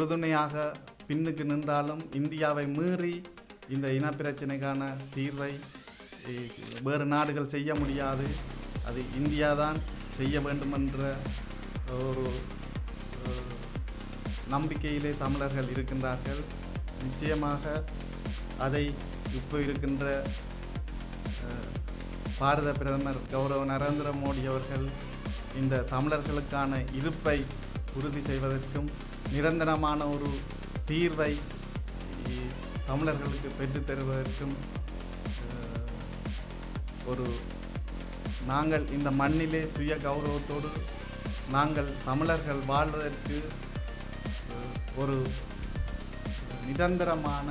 உறுதுணையாக பின்னுக்கு நின்றாலும் இந்தியாவை மீறி இந்த இனப்பிரச்சனைக்கான தீர்வை வேறு நாடுகள் செய்ய முடியாது. அது இந்தியா தான் செய்ய வேண்டுமென்ற ஒரு நம்பிக்கையிலே தமிழர்கள் இருக்கின்றார்கள். நிச்சயமாக அதை இப்போ இருக்கின்ற பாரத பிரதமர் கௌரவ நரேந்திர மோடி அவர்கள் இந்த தமிழர்களுக்கான இருப்பை உறுதி செய்வதற்கும் நிரந்தரமான ஒரு தீர்வை தமிழர்களுக்கு பெற்று தருவதற்கும் ஒரு நாங்கள் இந்த மண்ணிலே சுய கௌரவத்தோடு நாங்கள் தமிழர்கள் வாழ்வதற்கு ஒரு நிரந்தரமான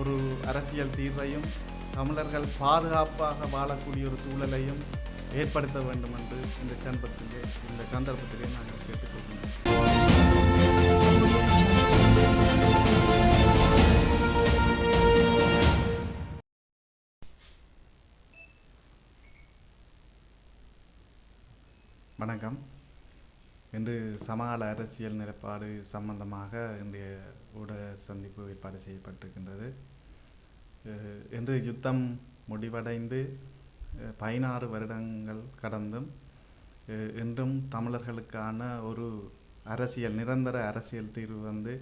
ஒரு அரசியல் தீர்வையும் தமிழர்கள் பாதுகாப்பாக வாழக்கூடிய ஒரு சூழலையும் ஏற்படுத்த வேண்டும் என்று இந்த சந்தர்ப்பத்திலே இந்த சந்தர்ப்பத்திலே நாங்கள் கேட்டுக்கொள்கிறோம். வணக்கம். இன்று சமகால அரசியல் நிலைப்பாடு சம்பந்தமாக இன்றைய ஊடக சந்திப்பு ஏற்பாடு செய்யப்பட்டிருக்கின்றது. இன்று யுத்தம் முடிவடைந்து பதினாறு வருடங்கள் கடந்தும் இன்றும் தமிழர்களுக்கான ஒரு அரசியல் நிரந்தர அரசியல் தீர்வு வந்து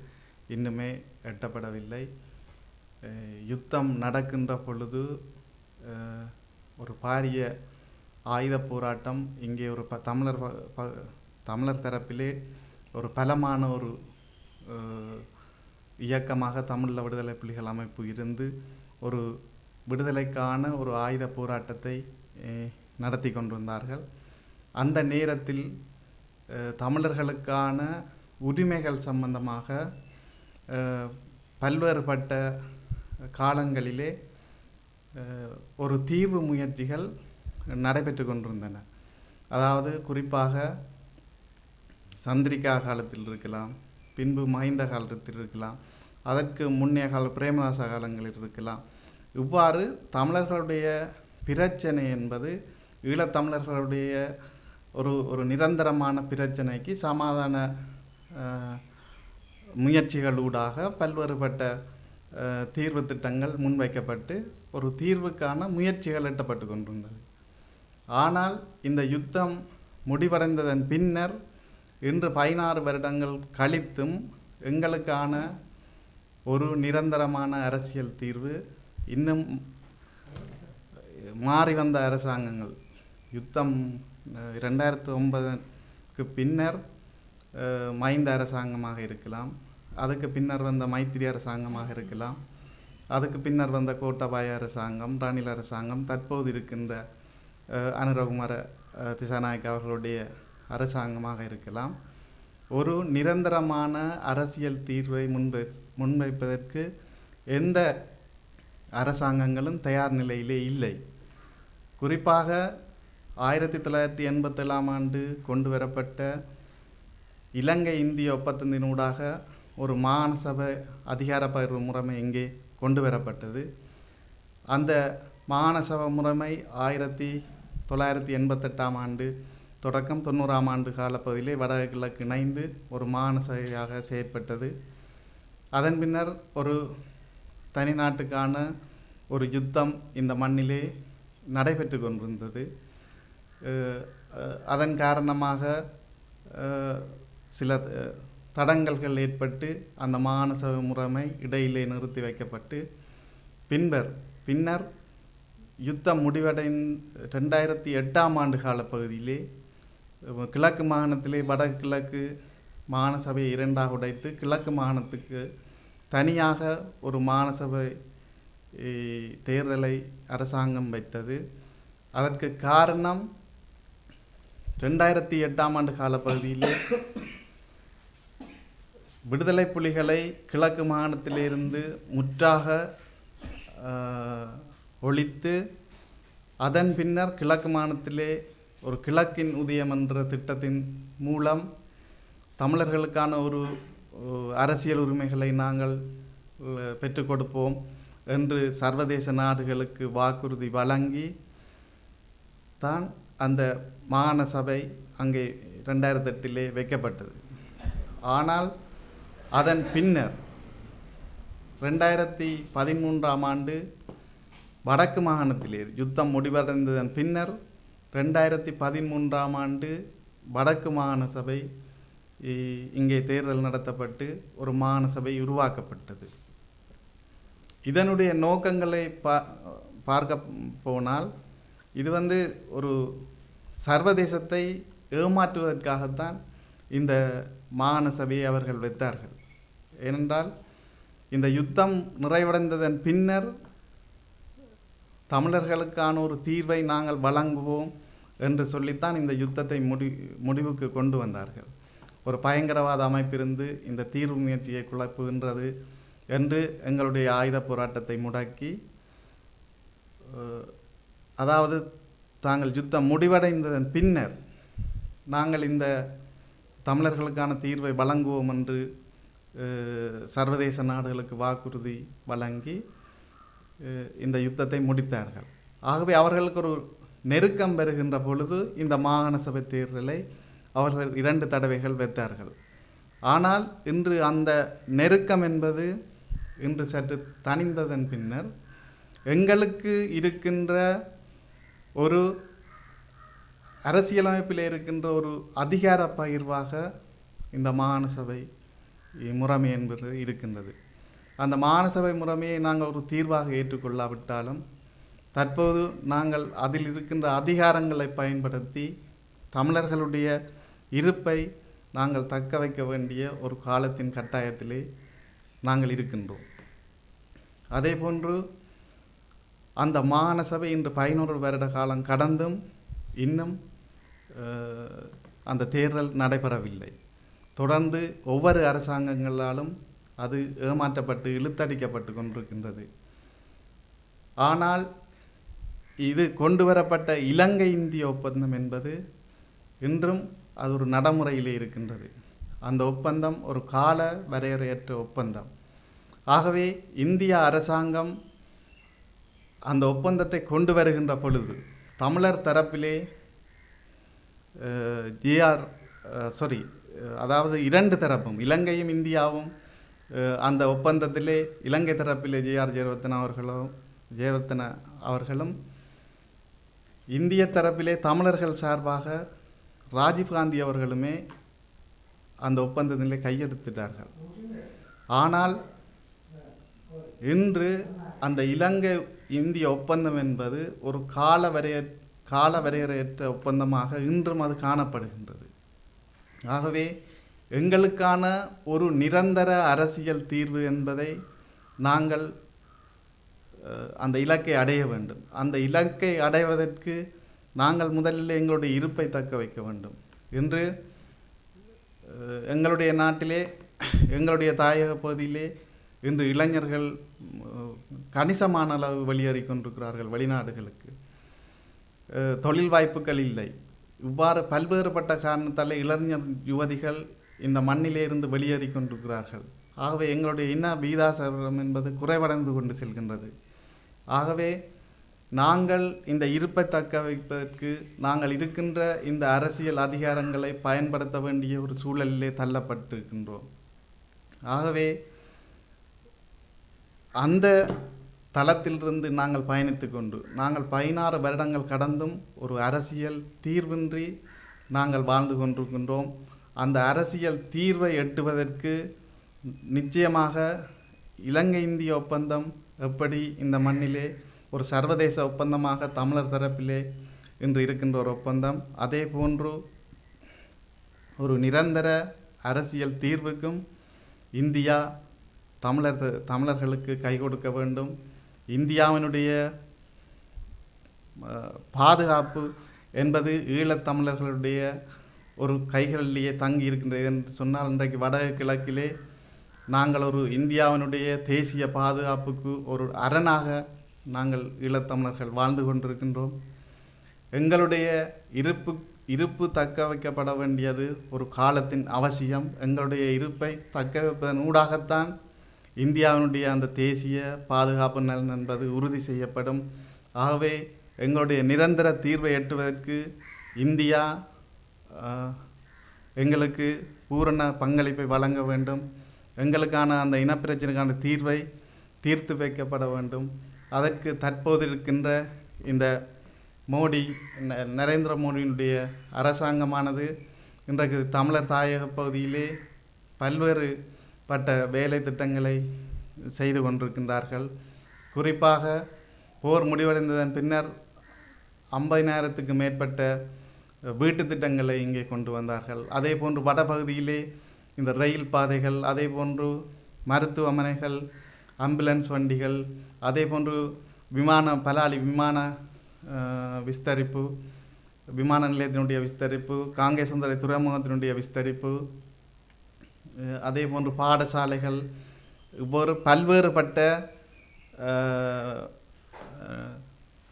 இன்னுமே எட்டப்படவில்லை. யுத்தம் நடக்கின்ற பொழுது ஒரு பாரிய ஆயுத போராட்டம் இங்கே ஒரு ப தமிழர் ப- ப- தமிழர் தரப்பிலே ஒரு பலமான ஒரு இயக்கமாக தமிழில் விடுதலை புலிகள் அமைப்பு இருந்து ஒரு விடுதலைக்கான ஒரு ஆயுத போராட்டத்தை நடத்தி கொண்டிருந்தார்கள். அந்த நேரத்தில் தமிழர்களுக்கான உரிமைகள் சம்பந்தமாக பல்வேறுபட்ட காலங்களிலே ஒரு தீர்வு முயற்சிகள் நடைபெற்று கொண்டிருந்தன. அதாவது குறிப்பாக சந்திரிகா காலத்தில் இருக்கலாம் பின்பு மஹிந்த காலத்தில் இருக்கலாம் அதற்கு முன்னைய கால பிரேமதாச காலங்களில் இருக்கலாம். இவ்வாறு தமிழர்களுடைய பிரச்சனை என்பது ஈழத்தமிழர்களுடைய ஒரு ஒரு நிரந்தரமான பிரச்சனைக்கு சமாதான முயற்சிகளூடாக பல்வேறுபட்ட தீர்வு திட்டங்கள் முன்வைக்கப்பட்டு ஒரு தீர்வுக்கான முயற்சிகள் எட்டப்பட்டு கொண்டிருந்தது. ஆனால் இந்த யுத்தம் முடிவடைந்ததன் பின்னர் இன்று பதினாறு வருடங்கள் கழித்தும் எங்களுக்கான ஒரு நிரந்தரமான அரசியல் தீர்வு இன்னும் மாறி வந்த அரசாங்கங்கள். யுத்தம் ரெண்டாயிரத்து ஒன்பதுக்கு பின்னர் மைந்த அரசாங்கமாக இருக்கலாம். அதுக்கு பின்னர் வந்த மைத்திரி அரசாங்கமாக இருக்கலாம். அதுக்கு பின்னர் வந்த கோட்டபாய அரசாங்கம் ரணில் அரசாங்கம் தற்போது இருக்கின்ற அனுரகுமார திசாநாயக் அவர்களுடைய அரசாங்கமாக இருக்கலாம். ஒரு நிரந்தரமான அரசியல் தீர்வை முன்வை முன்வைப்பதற்கு எந்த அரசாங்கங்களும் தயார் நிலையிலே இல்லை. குறிப்பாக ஆயிரத்தி தொள்ளாயிரத்தி எண்பத்தேழாம் ஆண்டு கொண்டு வரப்பட்ட இலங்கை இந்திய ஒப்பந்தத்தினூடாக ஒரு மாகாண சபை அதிகார பகிர்வு முறைமை இங்கே கொண்டு வரப்பட்டது. அந்த மாகாண சபை முறைமை ஆயிரத்தி தொள்ளாயிரத்தி எண்பத்தெட்டாம் ஆண்டு தொடக்கம் தொண்ணூறாம் ஆண்டு காலப்பகுதியிலே வடகிழக்கு இணைந்து ஒரு மாகாண செயற்பட்டது. அதன் பின்னர் ஒரு தனி நாட்டுக்கான ஒரு யுத்தம் இந்த மண்ணிலே நடைபெற்று கொண்டிருந்தது. அதன் காரணமாக சில தடங்கல்கள் ஏற்பட்டு அந்த மானச முறைமை இடையிலே நிறுத்தி வைக்கப்பட்டு பின்பர் பின்னர் யுத்தம் முடிவடைந் ரெண்டாயிரத்தி எட்டாம் ஆண்டு காலப்பகுதியிலே பகுதியிலே கிழக்கு மாகாணத்திலே வடகிழக்கு மாகாண சபையை இரண்டாக உடைத்து கிழக்கு மாகாணத்துக்கு தனியாக ஒரு மாகாண தேர்தலை அரசாங்கம் வைத்தது. அதற்கு காரணம் ரெண்டாயிரத்தி எட்டாம் ஆண்டு காலப்பகுதியிலே விடுதலை புலிகளை கிழக்கு மாகாணத்திலிருந்து முற்றாக ஒழித்து அதன் பின்னர் கிழக்கு மாநிலத்திலே ஒரு கிழக்கின் உதயம் என்ற திட்டத்தின் மூலம் தமிழர்களுக்கான ஒரு அரசியல் உரிமைகளை நாங்கள் பெற்றுக் கொடுப்போம் என்று சர்வதேச நாடுகளுக்கு வாக்குறுதி வழங்கி தான் அந்த மாகாண சபை அங்கே ரெண்டாயிரத்தி எட்டிலே வைக்கப்பட்டது. ஆனால் அதன் பின்னர் ரெண்டாயிரத்தி பதிமூன்றாம் ஆண்டு வடக்கு மாகாணத்திலே யுத்தம் முடிவடைந்ததன் பின்னர் ரெண்டாயிரத்தி பதிமூன்றாம் ஆண்டு வடக்கு மாகாண சபை இ- இங்கே தேர்தல் நடத்தப்பட்டு ஒரு மாகாண சபை உருவாக்கப்பட்டது. இதனுடைய நோக்கங்களை பா பார்க்க போனால் இது வந்து ஒரு சர்வதேசத்தை ஏமாற்றுவதற்காகத்தான் இந்த மாகாண சபையை அவர்கள் வைத்தார்கள். ஏனென்றால் இந்த யுத்தம் நிறைவடைந்ததன் பின்னர் தமிழர்களுக்கான ஒரு தீர்வை நாங்கள் வழங்குவோம் என்று சொல்லித்தான் இந்த யுத்தத்தை முடி முடிவுக்கு கொண்டு வந்தார்கள். ஒரு பயங்கரவாத அமைப்பிருந்து இந்த தீர்வு முயற்சியை குழப்புகின்றது என்று எங்களுடைய ஆயுத போராட்டத்தை முடக்கி அதாவது தாங்கள் யுத்தம் முடிவடைந்ததன் பின்னர் நாங்கள் இந்த தமிழர்களுக்கான தீர்வை வழங்குவோம் என்று சர்வதேச நாடுகளுக்கு வாக்குறுதி வழங்கி இந்த யுத்தத்தை முடித்தார்கள். ஆகவே அவர்களுக்கு ஒரு நெருக்கம் பெறுகின்ற பொழுது இந்த மாகாண சபை தேர்தலை அவர்கள் இரண்டு தடவைகள் வைத்தார்கள். ஆனால் இன்று அந்த நெருக்கம் என்பது இன்று சற்று தணிந்ததன் பின்னர் எங்களுக்கு இருக்கின்ற ஒரு அரசியலமைப்பில் இருக்கின்ற ஒரு அதிகார பகிர்வாக இந்த மாகாண சபை முறைமை என்பது இருக்கின்றது. அந்த மானசபை முறைமையை நாங்கள் ஒரு தீர்வாக ஏற்றுக்கொள்ளாவிட்டாலும் தற்போது நாங்கள் அதில் இருக்கின்ற அதிகாரங்களை பயன்படுத்தி தமிழர்களுடைய இருப்பை நாங்கள் தக்க வைக்க வேண்டிய ஒரு காலத்தின் கட்டாயத்திலே நாங்கள் இருக்கின்றோம். அதேபோன்று அந்த மானசபை இன்று பதினோரு வருட காலம் கடந்தும் இன்னும் அந்த தேர்தல் நடைபெறவில்லை. தொடர்ந்து ஒவ்வொரு அரசாங்கங்களாலும் அது ஏமாற்றப்பட்டு இழுத்தடிக்கப்பட்டு கொண்டிருக்கின்றது. ஆனால் இது கொண்டு வரப்பட்ட இலங்கை இந்திய ஒப்பந்தம் என்பது இன்றும் அது ஒரு நடைமுறையிலே இருக்கின்றது. அந்த ஒப்பந்தம் ஒரு கால வரையறையற்ற ஒப்பந்தம். ஆகவே இந்திய அரசாங்கம் அந்த ஒப்பந்தத்தை கொண்டு வருகின்ற பொழுது தமிழர் தரப்பிலே ஜிஆர் சாரி அதாவது இரண்டு தரப்பும் இலங்கையும் இந்தியாவும் அந்த ஒப்பந்தத்திலே இலங்கை தரப்பிலே ஜேஆர் ஜெயவர்த்தன அவர்களும் ஜெயவர்த்தன அவர்களும் இந்திய தரப்பிலே தமிழர்கள் சார்பாக ராஜீவ்காந்தி அவர்களுமே அந்த ஒப்பந்தத்திலே கையெழுத்திட்டார்கள். ஆனால் இன்று அந்த இலங்கை இந்திய ஒப்பந்தம் என்பது ஒரு கால வரைய கால வரையறையற்ற ஒப்பந்தமாக இன்றும் அது காணப்படுகின்றது. ஆகவே எங்களுக்கான ஒரு நிரந்தர அரசியல் தீர்வு என்பதை நாங்கள் அந்த இலக்கை அடைய வேண்டும். அந்த இலக்கை அடைவதற்கு நாங்கள் முதலில் எங்களுடைய இருப்பை தக்க வைக்க வேண்டும். இன்று எங்களுடைய நாட்டிலே எங்களுடைய தாயக பகுதியிலே இன்று இளைஞர்கள் கணிசமான அளவு வெளியேறி கொண்டிருக்கிறார்கள் வெளிநாடுகளுக்கு தொழில் வாய்ப்புகள் இல்லை. இவ்வாறு பல்வேறுபட்ட காரணத்தால் இளைஞர் யுவதிகள் இந்த மண்ணிலே இருந்து வெளியேறிக் கொண்டிருக்கிறார்கள். ஆகவே எங்களுடைய இன வீதாசரம் என்பது குறைவடைந்து கொண்டு செல்கின்றது. ஆகவே நாங்கள் இந்த இருப்பை தக்க வைப்பதற்கு நாங்கள் இருக்கின்ற இந்த அரசியல் அதிகாரங்களை பயன்படுத்த வேண்டிய ஒரு சூழலிலே தள்ளப்பட்டிருக்கின்றோம். ஆகவே அந்த தளத்திலிருந்து நாங்கள் பயணித்து கொண்டு நாங்கள் பதினாறு வருடங்கள் கடந்தும் ஒரு அரசியல் தீர்வின்றி நாங்கள் வாழ்ந்து கொண்டிருக்கின்றோம். அந்த அரசியல் தீர்வை எட்டுவதற்கு நிச்சயமாக இலங்கை இந்திய ஒப்பந்தம் எப்படி இந்த மண்ணிலே ஒரு சர்வதேச ஒப்பந்தமாக தமிழர் தரப்பிலே இன்று இருக்கின்ற ஒரு ஒப்பந்தம் அதே போன்று ஒரு நிரந்தர அரசியல் தீர்வுக்கும் இந்தியா தமிழர் தமிழர்களுக்கு கை கொடுக்க வேண்டும். இந்தியாவினுடைய பாதுகாப்பு என்பது ஈழத்தமிழர்களுடைய ஒரு கைகளிலேயே தங்கி இருக்கின்றது என்று சொன்னால் இன்றைக்கு வட கிழக்கிலே நாங்கள் ஒரு இந்தியாவினுடைய தேசிய பாதுகாப்புக்கு ஒரு அரணாக நாங்கள் ஈழத்தமிழர்கள் வாழ்ந்து கொண்டிருக்கின்றோம். எங்களுடைய இருப்பு இருப்பு தக்க வைக்கப்பட வேண்டியது ஒரு காலத்தின் அவசியம். எங்களுடைய இருப்பை தக்க வைப்பதன் ஊடாகத்தான் இந்தியாவினுடைய அந்த தேசிய பாதுகாப்பு நலன் என்பது உறுதி செய்யப்படும். ஆகவே எங்களுடைய நிரந்தர தீர்வை எட்டுவதற்கு இந்தியா எங்களுக்கு பூரண பங்களிப்பை வழங்க வேண்டும். எங்களுக்கான அந்த இனப்பிரச்சனைக்கான தீர்வை தீர்த்து வைக்கப்பட வேண்டும். அதற்கு தற்போது இருக்கின்ற இந்த மோடி நரேந்திர மோடியினுடைய அரசாங்கமானது இன்றைக்கு தமிழர் தாயக பகுதியிலே பல்வேறு பட்ட வேலை திட்டங்களை செய்து கொண்டிருக்கின்றார்கள். குறிப்பாக போர் முடிவடைந்ததன் பின்னர் ஐம்பதினாயிரத்துக்கு மேற்பட்ட வீட்டு திட்டங்களை இங்கே கொண்டு வந்தார்கள். அதே போன்று வடபகுதியிலே இந்த ரயில் பாதைகள் அதே போன்று மருத்துவமனைகள் ஆம்புலன்ஸ் வண்டிகள் அதே போன்று விமான பலாலி விமான விஸ்தரிப்பு விமான நிலையத்தினுடைய விஸ்தரிப்பு காங்கேசுந்தரை துறைமுகத்தினுடைய விஸ்தரிப்பு அதே போன்று பாடசாலைகள் இவ்வாறு பல்வேறுபட்ட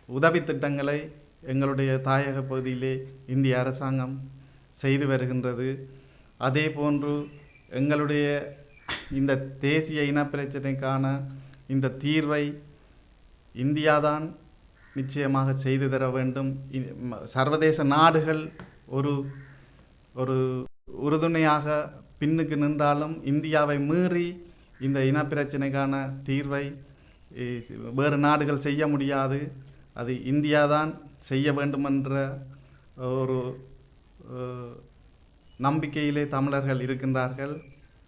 உதவி திட்டங்களை எங்களுடைய தாயக பகுதியிலே இந்திய அரசாங்கம் செய்து வருகின்றது. அதே போன்று எங்களுடைய இந்த தேசிய இனப்பிரச்சனைக்கான இந்த தீர்வை இந்தியாதான் நிச்சயமாக செய்து தர வேண்டும். இ- சர்வதேச நாடுகள் ஒரு ஒரு உறுதுணையாக பின்னுக்கு நின்றாலும் இந்தியாவை மீறி இந்த இனப்பிரச்சனைக்கான தீர்வை வேறு நாடுகள் செய்ய முடியாது. அது இந்தியாதான் செய்ய வேண்டுமென்ற ஒரு நம்பிக்கையிலே தமிழர்கள் இருக்கின்றார்கள்.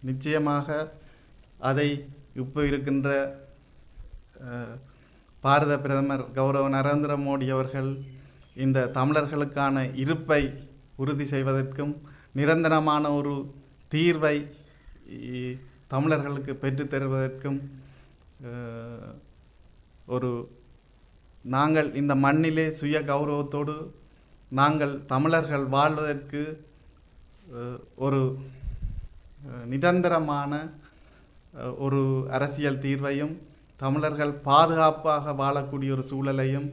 நிச்சயமாக அதை இப்போ இருக்கின்ற பாரத பிரதமர் கௌரவ நரேந்திர மோடி அவர்கள் இந்த தமிழர்களுக்கான இருப்பை உறுதி செய்வதற்கும் நிரந்தரமான ஒரு தீர்வை தமிழர்களுக்கு பெற்றுத்தருவதற்கும் ஒரு நாங்கள் இந்த மண்ணிலே சுய கௌரவத்தோடு நாங்கள் தமிழர்கள் வாழ்வதற்கு ஒரு நிரந்தரமான ஒரு அரசியல் தீர்வையும் தமிழர்கள் பாதுகாப்பாக வாழக்கூடிய ஒரு சூழலையும்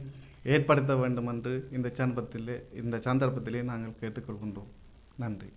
ஏற்படுத்த வேண்டும் என்று இந்த சந்தர்ப்பத்திலே இந்த சந்தர்ப்பத்திலே நாங்கள் கேட்டுக்கொள்கின்றோம். நன்றி.